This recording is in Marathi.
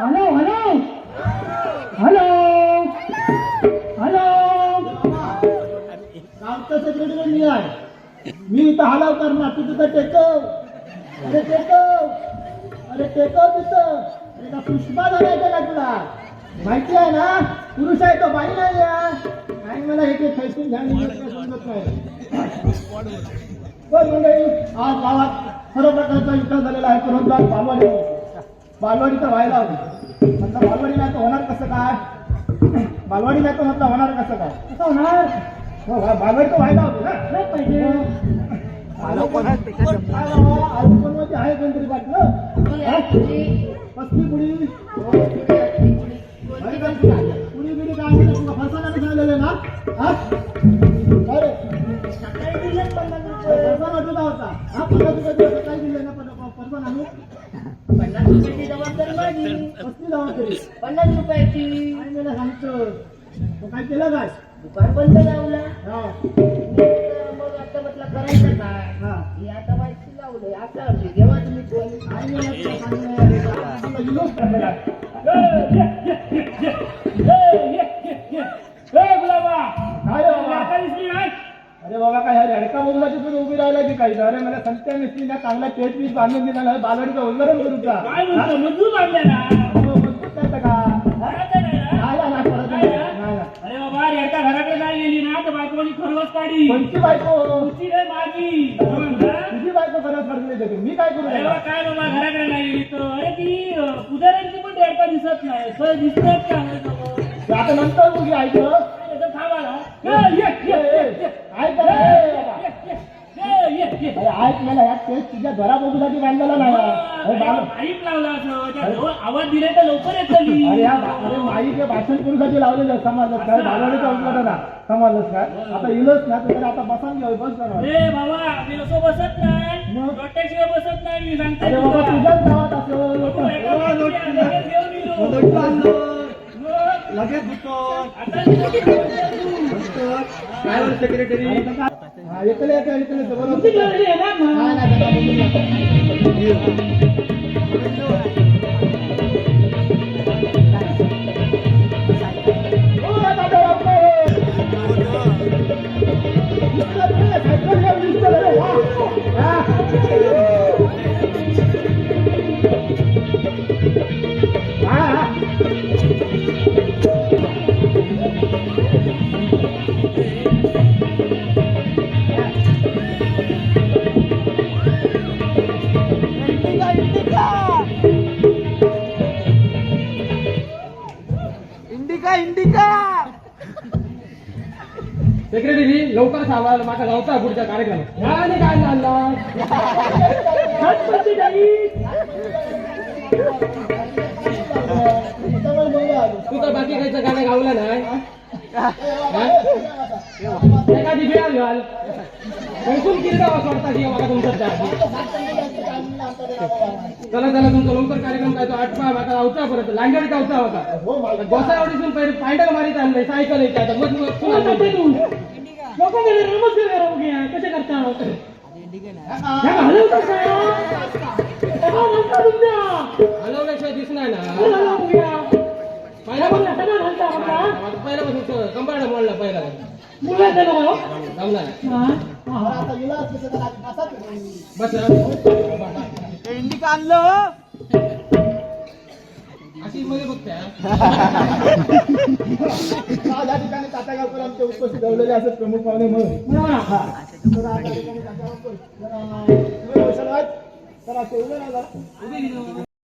Hello hello. हॅलो. हॅलो. आमचं सेक्रेटरी मी आहे मी इथं हलाव करणार तू तिथं टेकव. अरे टेकव. अरे टेकव तिथं. अरे का पुष्पा झालायचं का तुला? माहिती आहे ना पुरुष आहे तो बाई नाही आहे मला हे ते फैसून घ्या समजत नाही. मंडळी आज गावात सर्व प्रकारचा विकास झालेला आहे परंतु बालवाडी तर व्हायला हवी. म्हटलं बालवाडी नाही तर होणार कसं काय? बालवाडी नाही तर म्हटलं होणार कसं काय? कसं होणार. हो, बालवाडी तर व्हायला हवी. ना नाही पाहिजे. आरोपणमध्ये आहे कोणतरी वाटलं कसली पुडी पुडी बिडी काय म्हणतात तुला फरसाना सांगलेलं ना? हा? काय रे? फरसाना तुझा होता. हा पन्नास रुपये दिले ना आणून? पन्नास रुपयाची जबाबदारी पन्नास रुपयाची. मला सांगतो. तो काय केलं काय दुकान बंद लावला. हा. मग आता म्हटलं करायचं काय? हा. हे आता माहिती लावलंय. आता जेव्हा तुम्ही मला तुला सांगणार? विनोद करायला. अरे बाबा काय अरे अडका मुलाची तुम्ही उभी राहिला की काही अरे मला संत्या मिस्त्री ना चांगला पेट पीस बांधून दिला ना बालवाडीचं उल्लंघन करू का? काय म्हणतो? मजूर बांधल्या ना मजबूत करतं का. अरे बाबा रेडका घराकडे नाही गेली ना तर बायकोनी खरवस काढी. कोणती बायको? तुझी रे माझी. काय म्हणता? तुझी बायको करत पडली देते मी काय करू अरे त्याला? बाबा काय बाबा घराकडे नाही गेली तर? अरे ती अं, पुजाऱ्यांची पण रेडका दिसत नाही. सर दिसतात का? आता नंतर मुली ऐकलं. ऐक मला ह्या तेच तुझ्या घरा बघूसाठी बांधलेला नाही. पाईप लावला असं त्या जवळ आवाज दिले तर लवकर येत झाली अरे बा- अरे माईचे भाषण करूसाठी लावलेलं समजलं काय? बालवाडीचा उद्घाटन ना समजलंस काय? आता इलच ना तर आता बसान घेऊ बस करा अरे बाबा मी असं बसत नाही. मग? बसत नाही मी सांगते अरे बाबा तुला. तुझ्याच गावात तू एका असं लगेच घेऊन येलो. मग? लगेच आता मी हा येतले येते येतले येते बरोबर इंडिका इंडिका! सेक्रेटरी लवकर सांगा माझा गावचा पुढच्या कार्यक्रम. आणि काय चालला तू तर बाकी काहीचं गाणं गावलं नाही? एखादी बिळाल घाल. बिलकुल किरडा वाटता की मला तुमचं चला चला तुमचा लवकर कार्यक्रम काय तो आठवा माका गावचा परत. लांगडी गावचा होता. गोसा एवढीसून पहिले पायंडल मारीत आणलंय सायकल येते आता. मग. लोक गेले. कसे करता? हलवल्याशिवाय दिसणार ना. पहिला पहिला पासून कंपार्ट मोडला पहिला. जमला. बस. इंडिका आणलं? अशी मध्ये बघते या ठिकाणी तात्यागावकर आमचे उपस्थित ठेवलेले असत प्रमुख पाहुणे म्हणून. हा. तर ठिकाणी तात्यागावकर जरा? जरा